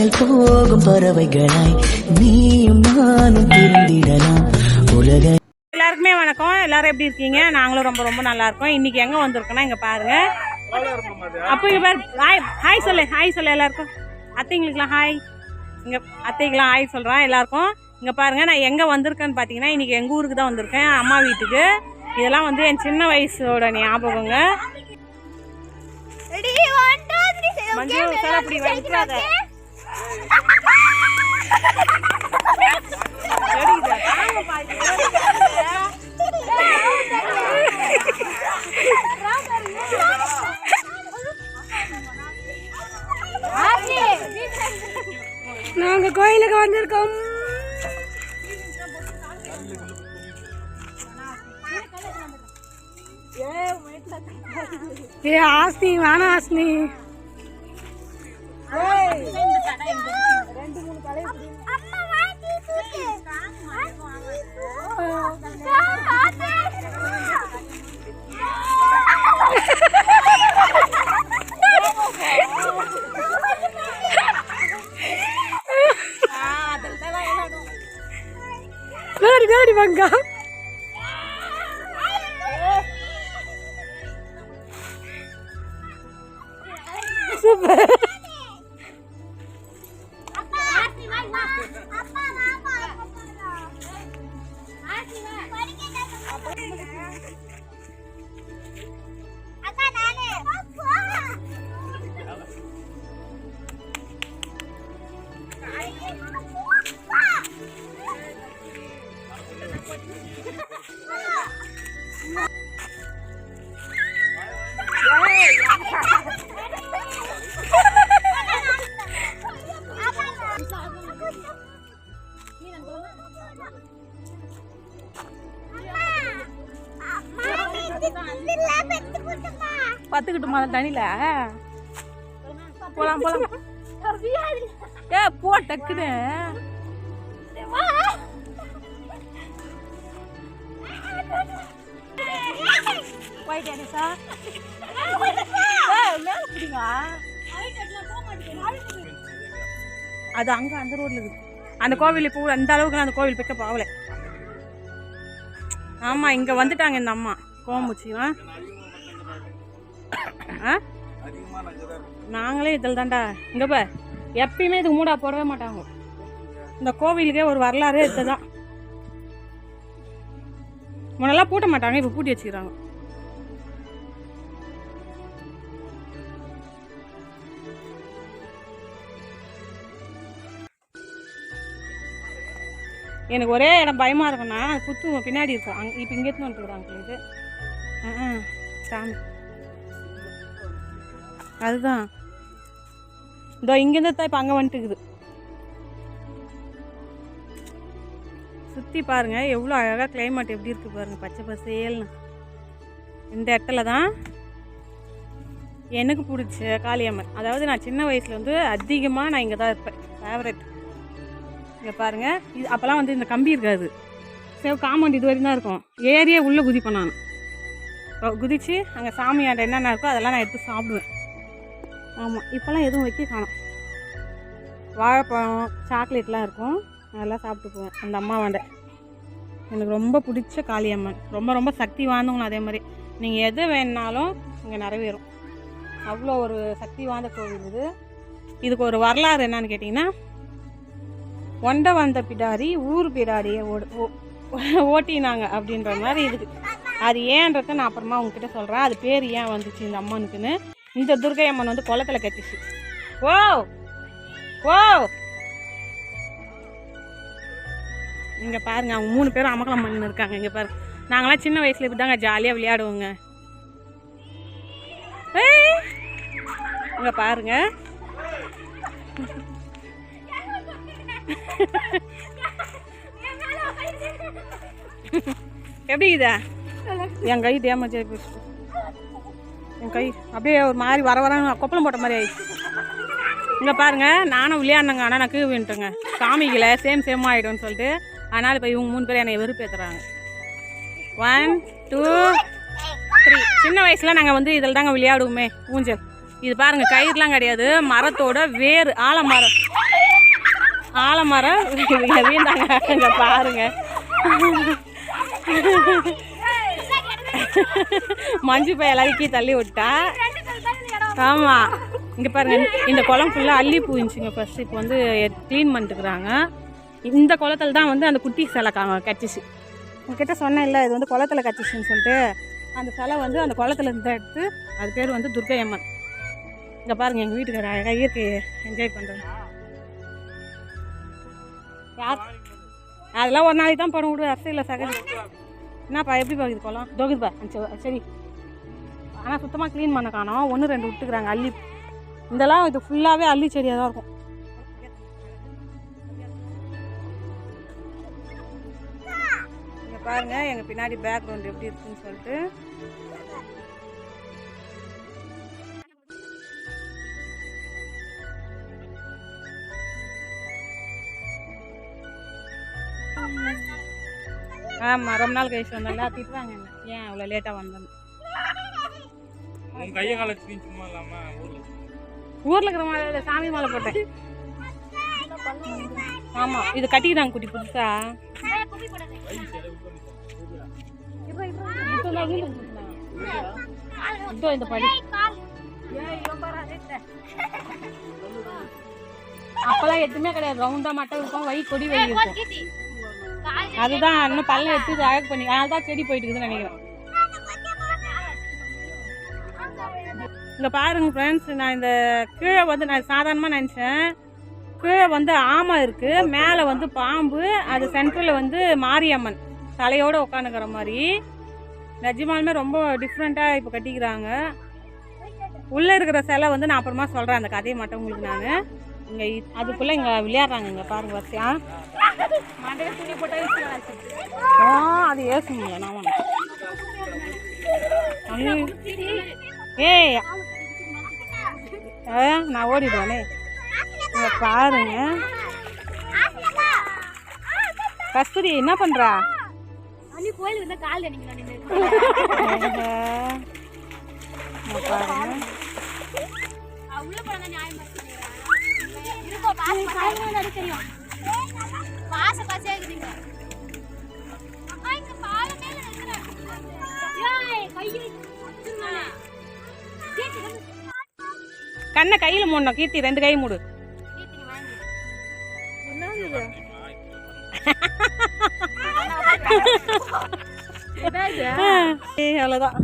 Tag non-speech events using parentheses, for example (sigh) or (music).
வானில் போகும் பறவைகளாய் நீயும் நானும் பிரிந்திடலாம் உலக எல்லாருக்குமே வணக்கம். எல்லாரும் எப்படி இருக்கீங்க? நாங்களும் ரொம்ப ரொம்ப நல்லா இருக்கோம். இன்னைக்கு எங்க வந்திருக்கோம்னா இங்க பாருங்க. அப்போ இங்க பாரு. ஹாய் ஹாய் சொல்லு ஹாய் சொல்லு எல்லாருக்கும். அத்தைங்களுக்குலாம் ஹாய் இங்க அத்தைக்கெல்லாம் ஹாய் சொல்றேன் எல்லாருக்கும். இங்க பாருங்க நான் எங்க வந்திருக்கேன்னு பாத்தீங்கன்னா இன்னைக்கு எங்க ஊருக்கு தான் வந்திருக்கேன். அம்மா வீட்டுக்கு. இதெல்லாம் வந்து என் சின்ன வயசோட ஞாபகங்க. மஞ்சு சார் அப்படி வந்துடாத நாங்க கோயிலுக்கு வந்திருக்கோம். ஏ ஆஸ்னி வேணாம் ஆஸ்னி りマンが பத்துக்கிட்டுமா அந்த தண்ணியில? போலாம் போலாம். ஏ போ டக்குன்னு. அது அங்க அந்த ரோட்ல இருக்கு. அந்த கோவில் இப்போ அந்த அளவுக்கு அந்த கோவில் பிக்கப் ஆகல. ஆமா இங்க வந்துட்டாங்க இந்த அம்மா. கோமுச்சிவா ஆ? நாங்களே இதில் தான்டா. இங்க பா எப்பயுமே இதுக்கு மூடா போடவே மாட்டாங்க. இந்த கோவிலுக்கே ஒரு வரலாறே இதுதான். முன்னெல்லாம் பூட்ட மாட்டாங்க இப்போ பூட்டி வச்சுக்கிறாங்க. எனக்கு ஒரே இடம் பயமா இருக்கும்னா குத்து பின்னாடி இருக்கும். அங்க இப்போ இங்கே எடுத்துன்னு வந்துருக்குறாங்க இது ஆ. சாமி. அதுதான். இதோ இங்கேருந்து தான் இப்போ அங்கே வந்துட்டுக்குது. சுற்றி பாருங்கள் எவ்வளோ அழகாக கிளைமேட் எப்படி இருக்குது பாருங்க பச்சை பசேல்னு. இந்த இடத்துல தான் எனக்கு பிடிச்ச காளியம்மன். அதாவது நான் சின்ன வயசில் வந்து அதிகமாக நான் இங்கே தான் இருப்பேன். ஃபேவரட் இங்கே பாருங்கள் இது அப்போல்லாம் வந்து இந்த கம்பி இருக்காது. சரி காம்பவுண்ட் இது வரைக்கும் தான் இருக்கும். ஏரியே உள்ளே குதிப்பேன் நான். குதித்து குதிச்சு அங்கே சாமியாண்ட என்னென்ன இருக்கோ அதெல்லாம் நான் எடுத்து சாப்பிடுவேன். ஆமாம் இப்போல்லாம் எதுவும் வைக்க காணும். வாழைப்பழம் சாக்லேட்லாம் இருக்கும். அதெல்லாம் சாப்பிட்டு போவேன். அந்த அம்மாவாண்ட எனக்கு ரொம்ப பிடிச்ச காளியம்மன். ரொம்ப ரொம்ப சக்தி வாய்ந்தவங்களும் அதே மாதிரி. நீங்கள் எது வேணுனாலும் இங்கே நிறைவேறும். அவ்வளோ ஒரு சக்தி வாய்ந்த கோவில் இது. இதுக்கு ஒரு வரலாறு என்னன்னு கேட்டிங்கன்னா ஒண்ட வந்த பிடாரி ஊர் பிடாரியை ஓடு ஓ- ஓட்டினாங்க அப்படின்ற மாதிரி இதுக்கு அது ஏன்றத நான் அப்புறமா உங்ககிட்ட சொல்கிறேன் அது பேர் ஏன் வந்துச்சு இந்த அம்மனுக்குன்னு. இந்த துர்கை அம்மன் வந்து குளத்துல கட்டிச்சு. ஓ ஓ இங்க பாருங்க அவங்க மூணு பேரும் அமக்கலம் பண்ணி இருக்காங்க இங்க பாருங்க. நாங்களாம் சின்ன வயசுல இப்படி தாங்க ஜாலியாக விளையாடுவோங்க. ஏய், இங்க பாருங்க. எப்படி இதா? என் கை டேமேஜ் ஆகி போச்சு. என் கை. அப்படியே ஒரு மாதிரி வர வர கொப்பளம் போட்ட மாதிரி ஆயிடுச்சு. இங்கே பாருங்கள் நானும் விளையாடினங்க. ஆனால் நான் கீழ் வின்ட்டுங்க சாமிகளை சேம் சேம் ஆகிடும்னு சொல்லிட்டு. அதனால் இப்போ இவங்க மூணு பேரும் என்னை வெறுப்பேற்றுறாங்க ஒன் டூ த்ரீ சின்ன வயசில் நாங்கள் வந்து இதில் தாங்க விளையாடுவோமே ஊஞ்சல். இது பாருங்கள் கயிறுலாம் கிடையாது. மரத்தோட வேர் ஆலமரம். ஆலமரம். இவங்க வீண்டாங்க இங்க மஞ்சு பை எல்லாரும் தள்ளி விட்டா. ஆமா. இங்க பாருங்க இந்த குளம் ஃபுல்லாக அள்ளி பூஞ்சுங்க ஃபர்ஸ்ட் இப்போ வந்து க்ளீன் பண்ணிட்டுக்கிறாங்க இந்த குளத்துல தான் வந்து அந்த குட்டி சிலை கா கட்டிச்சு உங்ககிட்ட சொன்னேன் இல்லை இது வந்து குளத்துல கட்டிச்சுன்னு சொல்லிட்டு. அந்த சிலை வந்து அந்த குளத்துல இருந்து எடுத்து அது பேர் வந்து துர்கை அம்மன் இங்கே பாருங்க எங்கள் வீட்டுக்கு அழகாக இயற்கையை என்ஜாய் பண்ணுறேன் யார்? அதெல்லாம் ஒரு நாளைக்கு தான் படம் விடுவேன் அரசியல் சகஜம். என்னப்பா எப்படி பார்க்குது குளம் தோகுதுப்பா சரி சரி. ஆனால் சுத்தமாக க்ளீன் பண்ண காணோம். ஒன்று ரெண்டு விட்டுக்கிறாங்க அள்ளி. இதெல்லாம் இது ஃபுல்லாகவே அள்ளி செடியாக தான் இருக்கும். இங்க பாருங்க எங்கள் பின்னாடி பேக்ரவுண்ட் எப்படி இருக்குன்னு சொல்லிட்டு. ஆமாம் ரொம்ப நாள் கழிச்சு வந்தால திட்டுறாங்க என்ன ஏன் அவ்வளோ லேட்டாக வந்தேன் உன் கையை காலை சும்மா இல்லாம ஊர்ல ஊரில் இருக்கிற மாலை சாமி மாலை போட்டேன். ஆமாம் இது கட்டிக்கிறாங்க குட்டி புதுசா. இதோ இந்த படி. அப்பெல்லாம் எதுவுமே கிடையாது. ரவுண்டா மட்டும் இருக்கும் வை கொடி வை இருக்கும் அதுதான் இன்னும் பல்ல எடுத்து அழகு பண்ணி அதனால தான் செடி போயிட்டு இருக்குதுன்னு நினைக்கிறேன். இங்கே பாருங்க ஃப்ரெண்ட்ஸ் நான் இந்த கீழே வந்து நான் சாதாரணமாக நினச்சேன். கீழே வந்து ஆமை இருக்குது மேலே வந்து பாம்பு அது சென்டரில் வந்து மாரியம்மன். தலையோடு உட்காந்துக்கிற மாதிரி. நிஜமாலுமே ரொம்ப டிஃப்ரெண்ட்டாக இப்போ கட்டிக்கிறாங்க. உள்ளே இருக்கிற சிலை வந்து நான் அப்புறமா சொல்கிறேன் அந்த கதையை மட்டும் உங்களுக்கு நான். இங்கே அதுக்குள்ளே இங்கே விளையாடுறாங்க இங்கே பாருங்க வரிசையா ஆ அது ஏசுங்க நான். ஏய். ஆ, நான் ஓடிடுவேனே. இங்க பாருங்க. கஸ்தூரி என்ன பண்றா? அன்னி கோயில் வந்து கால் பாருங்க. கண்ணை கையில மூடணும். கீர்த்தி ரெண்டு கை மூடு. கேட்டி வாங்கி. (laughs) ஏய், அவ்வளவுதான்.